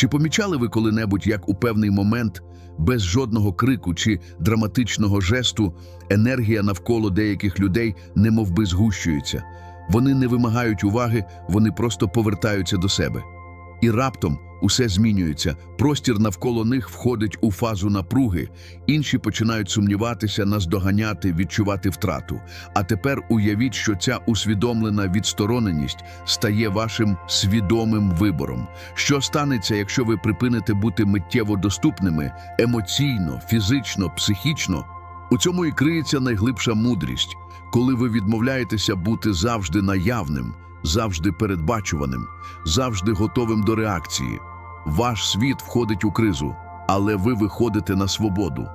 Чи помічали ви коли-небудь, як у певний момент, без жодного крику чи драматичного жесту, енергія навколо деяких людей немовби згущується? Вони не вимагають уваги, вони просто повертаються до себе. І раптом усе змінюється. Простір навколо них входить у фазу напруги. Інші починають сумніватися, наздоганяти, відчувати втрату. А тепер уявіть, що ця усвідомлена відстороненість стає вашим свідомим вибором. Що станеться, якщо ви припините бути миттєво доступними емоційно, фізично, психічно? У цьому і криється найглибша мудрість, коли ви відмовляєтеся бути завжди наявним, завжди передбачуваним, завжди готовим до реакції. Ваш світ входить у кризу, але ви виходите на свободу.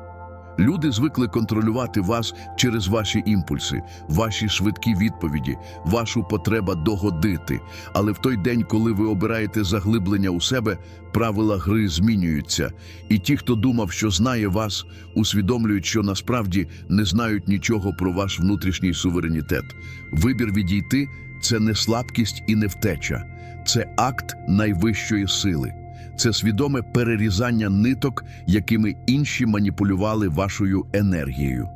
Люди звикли контролювати вас через ваші імпульси, ваші швидкі відповіді, вашу потребу догодити. Але в той день, коли ви обираєте заглиблення у себе, правила гри змінюються. І ті, хто думав, що знає вас, усвідомлюють, що насправді не знають нічого про ваш внутрішній суверенітет. Вибір відійти це не слабкість і не втеча, це акт найвищої сили. Це свідоме перерізання ниток, якими інші маніпулювали вашою енергією.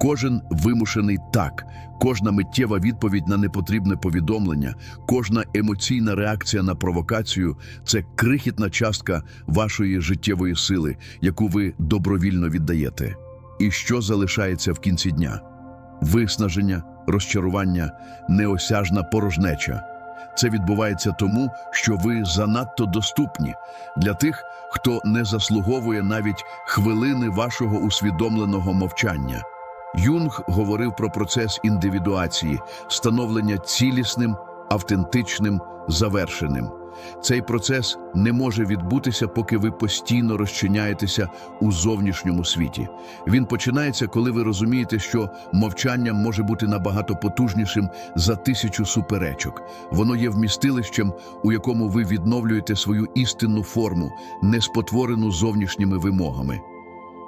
Кожен вимушений так, кожна миттєва відповідь на непотрібне повідомлення, кожна емоційна реакція на провокацію це крихітна частка вашої життєвої сили, яку ви добровільно віддаєте. І що залишається в кінці дня? Виснаження, розчарування, неосяжна порожнеча. Це відбувається тому, що ви занадто доступні для тих, хто не заслуговує навіть хвилини вашого усвідомленого мовчання. Юнг говорив про процес індивідуації, становлення цілісним, автентичним, завершеним. Цей процес не може відбутися, поки ви постійно розчиняєтеся у зовнішньому світі. Він починається, коли ви розумієте, що мовчання може бути набагато потужнішим за тисячу суперечок. Воно є вмістилищем, у якому ви відновлюєте свою істинну форму, не спотворену зовнішніми вимогами.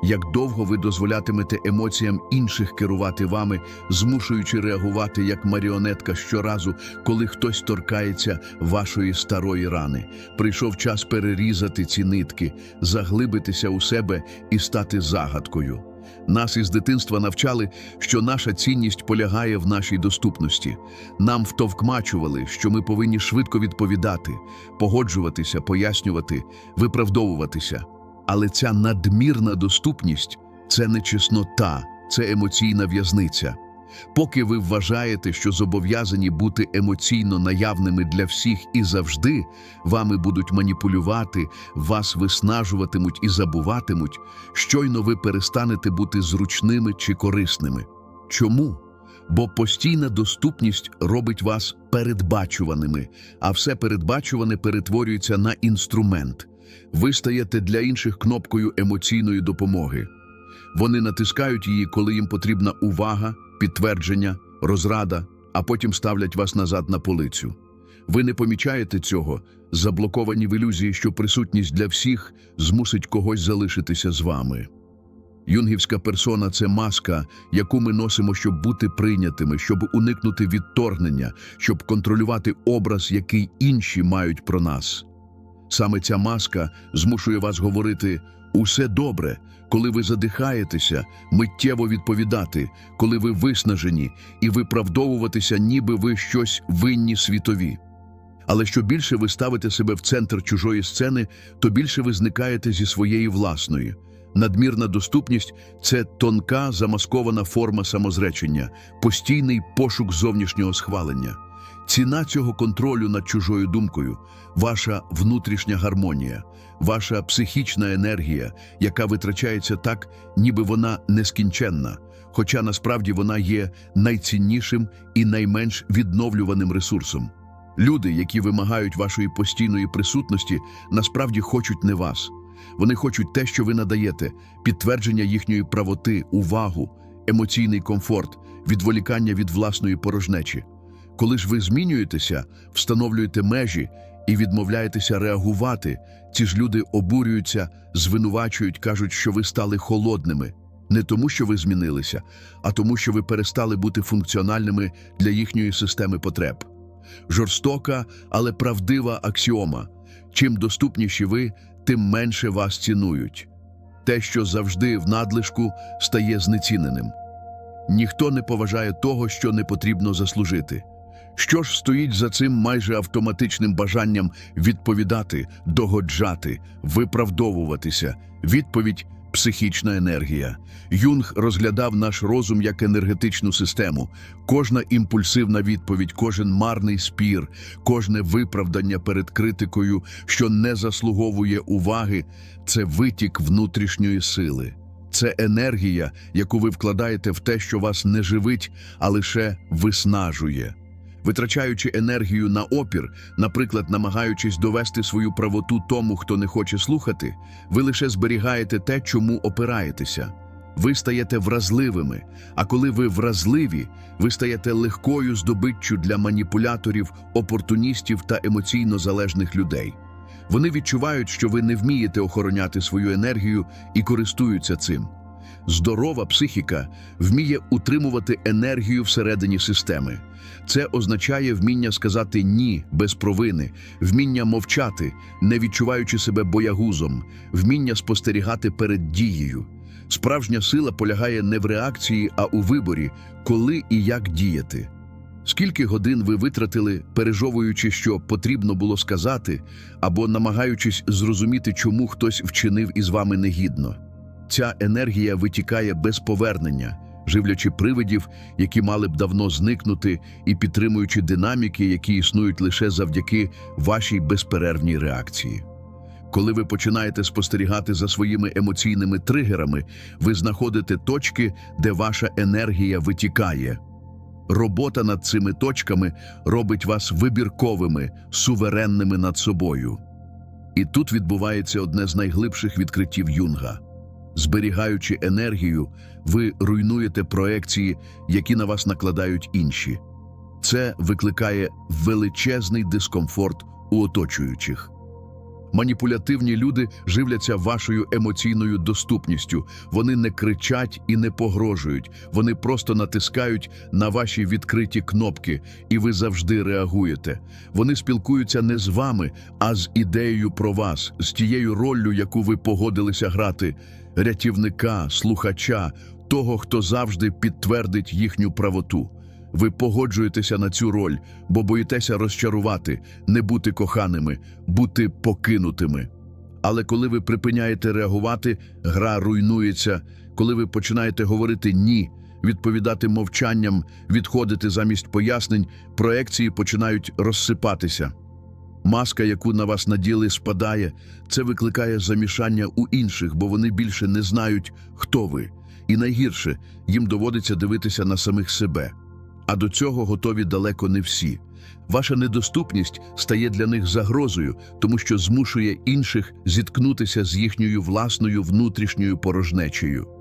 Як довго ви дозволятимете емоціям інших керувати вами, змушуючи реагувати як маріонетка щоразу, коли хтось торкається вашої старої рани. Прийшов час перерізати ці нитки, заглибитися у себе і стати загадкою. Нас із дитинства навчали, що наша цінність полягає в нашій доступності. Нам втовкмачували, що ми повинні швидко відповідати, погоджуватися, пояснювати, виправдовуватися. Але ця надмірна доступність це не чеснота, це емоційна в'язниця. Поки ви вважаєте, що зобов'язані бути емоційно наявними для всіх і завжди, вами будуть маніпулювати, вас виснажуватимуть і забуватимуть, щойно ви перестанете бути зручними чи корисними. Чому? Бо постійна доступність робить вас передбачуваними, а все передбачуване перетворюється на інструмент. Ви стаєте для інших кнопкою емоційної допомоги. Вони натискають її, коли їм потрібна увага, підтвердження, розрада, а потім ставлять вас назад на полицю. Ви не помічаєте цього, заблоковані в ілюзії, що присутність для всіх змусить когось залишитися з вами. Юнгівська персона це маска, яку ми носимо, щоб бути прийнятими, щоб уникнути відторгнення, щоб контролювати образ, який інші мають про нас. Саме ця маска змушує вас говорити усе добре, коли ви задихаєтеся, миттєво відповідати, коли ви виснажені, і виправдовуватися, ніби ви щось винні світові. Але що більше ви ставите себе в центр чужої сцени, то більше ви зникаєте зі своєї власної. Надмірна доступність це тонка замаскована форма самозречення, постійний пошук зовнішнього схвалення. Ціна цього контролю над чужою думкою, ваша внутрішня гармонія, ваша психічна енергія, яка витрачається так, ніби вона нескінченна, хоча насправді вона є найціннішим і найменш відновлюваним ресурсом. Люди, які вимагають вашої постійної присутності, насправді хочуть не вас. Вони хочуть те, що ви надаєте, підтвердження їхньої правоти, увагу, емоційний комфорт, відволікання від власної порожнечі. Коли ж ви змінюєтеся, встановлюєте межі і відмовляєтеся реагувати, ці ж люди обурюються, звинувачують, кажуть, що ви стали холодними. Не тому, що ви змінилися, а тому, що ви перестали бути функціональними для їхньої системи потреб. Жорстока, але правдива аксіома. Чим доступніші ви, тим менше вас цінують. Те, що завжди в надлишку, стає знеціненим. Ніхто не поважає того, що не потрібно заслужити. Що ж стоїть за цим майже автоматичним бажанням відповідати, догоджати, виправдовуватися? Відповідь психічна енергія. Юнг розглядав наш розум як енергетичну систему. Кожна імпульсивна відповідь, кожен марний спір, кожне виправдання перед критикою, що не заслуговує уваги, це витік внутрішньої сили. Це енергія, яку ви вкладаєте в те, що вас не живить, а лише виснажує. Витрачаючи енергію на опір, наприклад, намагаючись довести свою правоту тому, хто не хоче слухати, ви лише зберігаєте те, чому опираєтеся. Ви стаєте вразливими, а коли ви вразливі, ви стаєте легкою здобиччю для маніпуляторів, опортуністів та емоційно залежних людей. Вони відчувають, що ви не вмієте охороняти свою енергію і користуються цим. Здорова психіка вміє утримувати енергію всередині системи. Це означає вміння сказати ні без провини, вміння мовчати, не відчуваючи себе боягузом, вміння спостерігати перед дією. Справжня сила полягає не в реакції, а у виборі, коли і як діяти. Скільки годин ви витратили, пережовуючи, що потрібно було сказати, або намагаючись зрозуміти, чому хтось вчинив із вами негідно? Ця енергія витікає без повернення, живлячи привидів, які мали б давно зникнути, і підтримуючи динаміки, які існують лише завдяки вашій безперервній реакції. Коли ви починаєте спостерігати за своїми емоційними тригерами, ви знаходите точки, де ваша енергія витікає. Робота над цими точками робить вас вибірковими, суверенними над собою. І тут відбувається одне з найглибших відкриттів Юнга. Зберігаючи енергію, ви руйнуєте проекції, які на вас накладають інші. Це викликає величезний дискомфорт у оточуючих. Маніпулятивні люди живляться вашою емоційною доступністю. Вони не кричать і не погрожують. Вони просто натискають на ваші відкриті кнопки, і ви завжди реагуєте. Вони спілкуються не з вами, а з ідеєю про вас, з тією роллю, яку ви погодилися грати рятівника, слухача, того, хто завжди підтвердить їхню правоту. Ви погоджуєтеся на цю роль, бо боїтеся розчарувати, не бути коханими, бути покинутими. Але коли ви припиняєте реагувати, гра руйнується. Коли ви починаєте говорити ні, відповідати мовчанням, відходити замість пояснень, проекції починають розсипатися. Маска, яку на вас наділи, спадає. Це викликає замішання у інших, бо вони більше не знають, хто ви. І найгірше, їм доводиться дивитися на самих себе. А до цього готові далеко не всі. Ваша недоступність стає для них загрозою, тому що змушує інших зіткнутися з їхньою власною внутрішньою порожнечею.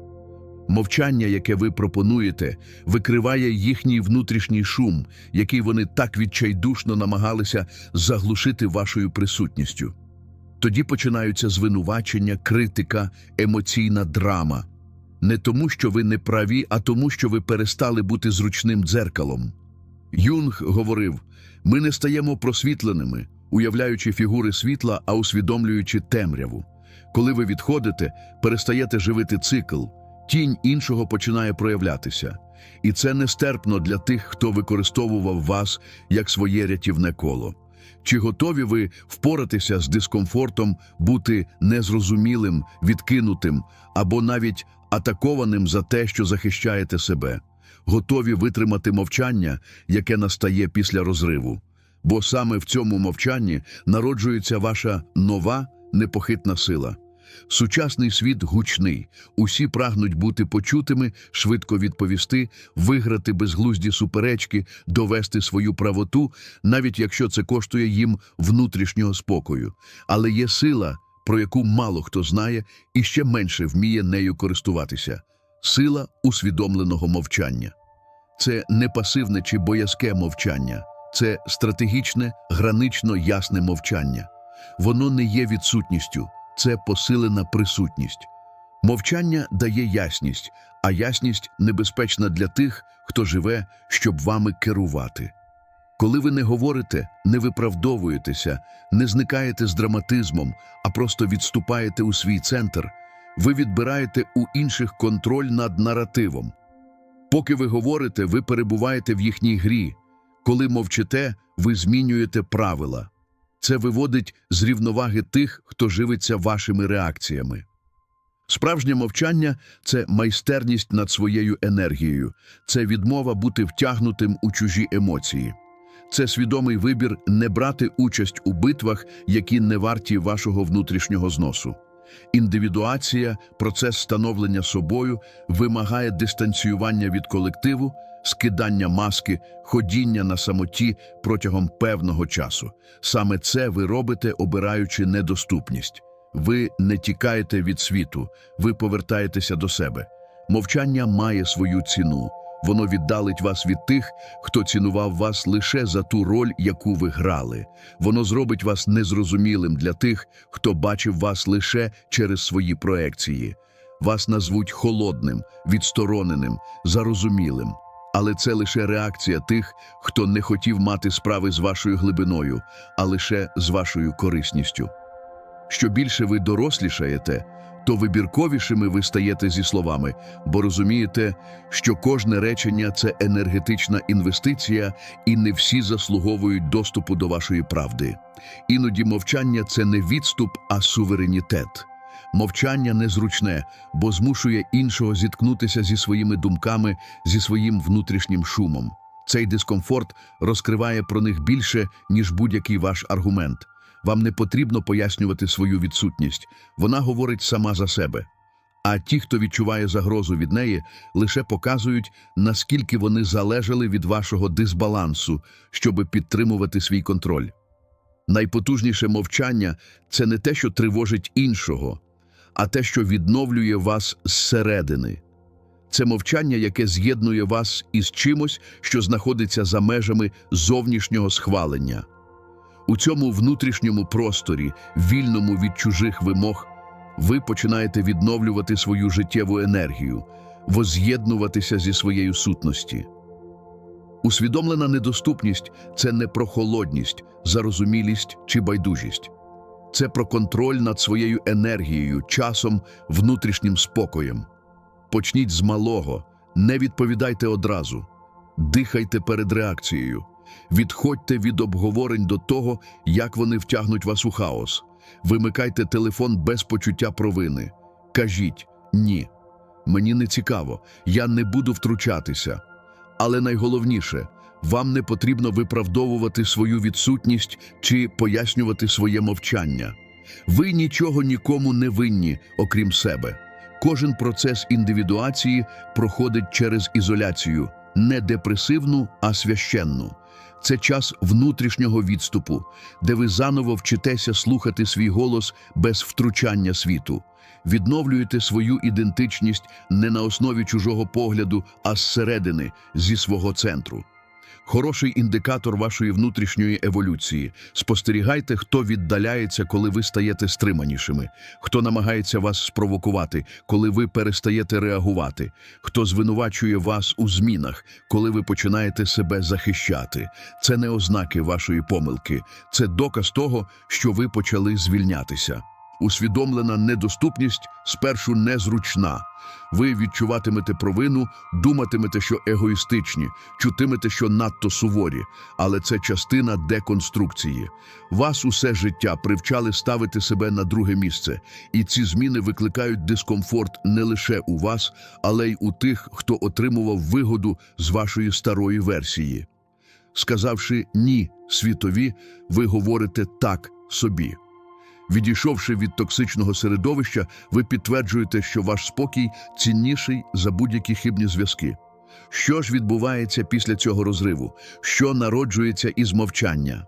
Мовчання, яке ви пропонуєте, викриває їхній внутрішній шум, який вони так відчайдушно намагалися заглушити вашою присутністю. Тоді починаються звинувачення, критика, емоційна драма. Не тому, що ви не праві, а тому, що ви перестали бути зручним дзеркалом. Юнг говорив: ми не стаємо просвітленими, уявляючи фігури світла, а усвідомлюючи темряву. Коли ви відходите, перестаєте живити цикл, тінь іншого починає проявлятися. І це нестерпно для тих, хто використовував вас як своє рятівне коло. Чи готові ви впоратися з дискомфортом, бути незрозумілим, відкинутим або навіть атакованим за те, що захищаєте себе? Готові витримати мовчання, яке настає після розриву? Бо саме в цьому мовчанні народжується ваша нова непохитна сила. Сучасний світ гучний, усі прагнуть бути почутими, швидко відповісти, виграти безглузді суперечки, довести свою правоту, навіть якщо це коштує їм внутрішнього спокою. Але є сила, про яку мало хто знає і ще менше вміє нею користуватися сила усвідомленого мовчання. Це не пасивне чи боязке мовчання, це стратегічне, гранично ясне мовчання. Воно не є відсутністю це посилена присутність. Мовчання дає ясність, а ясність небезпечна для тих, хто живе, щоб вами керувати. Коли ви не говорите, не виправдовуєтеся, не зникаєте з драматизмом, а просто відступаєте у свій центр, ви відбираєте у інших контроль над наративом. Поки ви говорите, ви перебуваєте в їхній грі. Коли мовчите, ви змінюєте правила. Це виводить з рівноваги тих, хто живиться вашими реакціями. Справжнє мовчання це майстерність над своєю енергією, це відмова бути втягнутим у чужі емоції. Це свідомий вибір не брати участь у битвах, які не варті вашого внутрішнього зносу. Індивідуація, процес становлення собою вимагає дистанціювання від колективу, скидання маски, ходіння на самоті протягом певного часу. Саме це ви робите, обираючи недоступність. Ви не тікаєте від світу, ви повертаєтеся до себе. Мовчання має свою ціну. Воно віддалить вас від тих, хто цінував вас лише за ту роль, яку ви грали. Воно зробить вас незрозумілим для тих, хто бачив вас лише через свої проекції. Вас назвуть холодним, відстороненим, зарозумілим. Але це лише реакція тих, хто не хотів мати справи з вашою глибиною, а лише з вашою корисністю. Що більше ви дорослішаєте, то вибірковішими ви стаєте зі словами, бо розумієте, що кожне речення це енергетична інвестиція, і не всі заслуговують доступу до вашої правди. Іноді мовчання це не відступ, а суверенітет. Мовчання незручне, бо змушує іншого зіткнутися зі своїми думками, зі своїм внутрішнім шумом. Цей дискомфорт розкриває про них більше, ніж будь-який ваш аргумент. Вам не потрібно пояснювати свою відсутність, вона говорить сама за себе. А ті, хто відчуває загрозу від неї, лише показують, наскільки вони залежали від вашого дисбалансу, щоби підтримувати свій контроль. Найпотужніше мовчання це не те, що тривожить іншого, а те, що відновлює вас зсередини. Це мовчання, яке з'єднує вас із чимось, що знаходиться за межами зовнішнього схвалення. У цьому внутрішньому просторі, вільному від чужих вимог, ви починаєте відновлювати свою життєву енергію, воз'єднуватися зі своєю сутності. Усвідомлена недоступність це не про холодність, зарозумілість чи байдужість. Це про контроль над своєю енергією, часом, внутрішнім спокоєм. Почніть з малого, не відповідайте одразу, дихайте перед реакцією. Відходьте від обговорень до того, як вони втягнуть вас у хаос. Вимикайте телефон без почуття провини. Кажіть ні. Мені не цікаво, я не буду втручатися. Але найголовніше, вам не потрібно виправдовувати свою відсутність чи пояснювати своє мовчання. Ви нічого нікому не винні, окрім себе. Кожен процес індивідуації проходить через ізоляцію, не депресивну, а священну. Це час внутрішнього відступу, де ви заново вчитеся слухати свій голос без втручання світу. Відновлюєте свою ідентичність не на основі чужого погляду, а зсередини, зі свого центру. Хороший індикатор вашої внутрішньої еволюції. Спостерігайте, хто віддаляється, коли ви стаєте стриманішими, хто намагається вас спровокувати, коли ви перестаєте реагувати, хто звинувачує вас у змінах, коли ви починаєте себе захищати. Це не ознаки вашої помилки, це доказ того, що ви почали звільнятися. Усвідомлена недоступність спершу незручна. Ви відчуватимете провину, думатимете, що егоїстичні, чутимете, що надто суворі, але це частина деконструкції. Вас усе життя привчали ставити себе на друге місце, і ці зміни викликають дискомфорт не лише у вас, але й у тих, хто отримував вигоду з вашої старої версії. Сказавши ні світові, ви говорите так собі. Відійшовши від токсичного середовища, ви підтверджуєте, що ваш спокій цінніший за будь-які хибні зв'язки. Що ж відбувається після цього розриву? Що народжується із мовчання?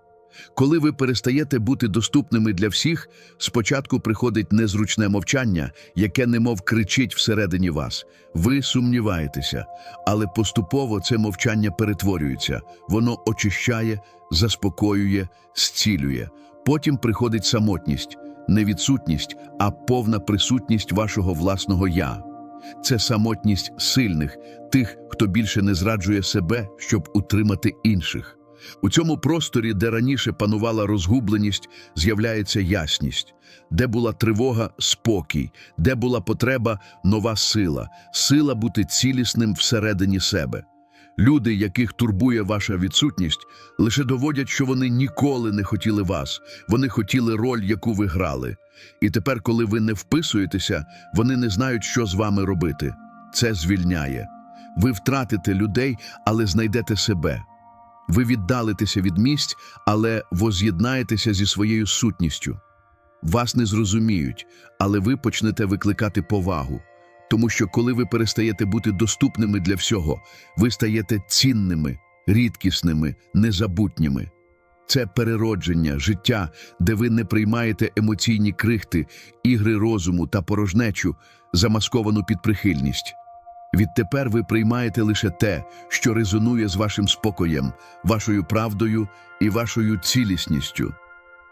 Коли ви перестаєте бути доступними для всіх, спочатку приходить незручне мовчання, яке немов кричить всередині вас. Ви сумніваєтеся, але поступово це мовчання перетворюється, воно очищає, заспокоює, зцілює. Потім приходить самотність, не відсутність, а повна присутність вашого власного я. Це самотність сильних, тих, хто більше не зраджує себе, щоб утримати інших. У цьому просторі, де раніше панувала розгубленість, з'являється ясність, де була тривога спокій, де була потреба нова сила, сила бути цілісним всередині себе. Люди, яких турбує ваша відсутність, лише доводять, що вони ніколи не хотіли вас, вони хотіли роль, яку ви грали. І тепер, коли ви не вписуєтеся, вони не знають, що з вами робити. Це звільняє. Ви втратите людей, але знайдете себе. Ви віддалитеся від місць, але воз'єднаєтеся зі своєю сутністю. Вас не зрозуміють, але ви почнете викликати повагу. Тому що коли ви перестаєте бути доступними для всього, ви стаєте цінними, рідкісними, незабутніми. Це переродження, життя, де ви не приймаєте емоційні крихти, ігри розуму та порожнечу, замасковану під прихильність. Відтепер ви приймаєте лише те, що резонує з вашим спокоєм, вашою правдою і вашою цілісністю.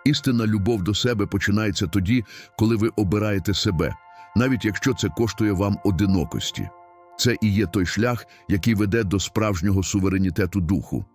Істинна любов до себе починається тоді, коли ви обираєте себе, навіть якщо це коштує вам одинокості. Це і є той шлях, який веде до справжнього суверенітету духу.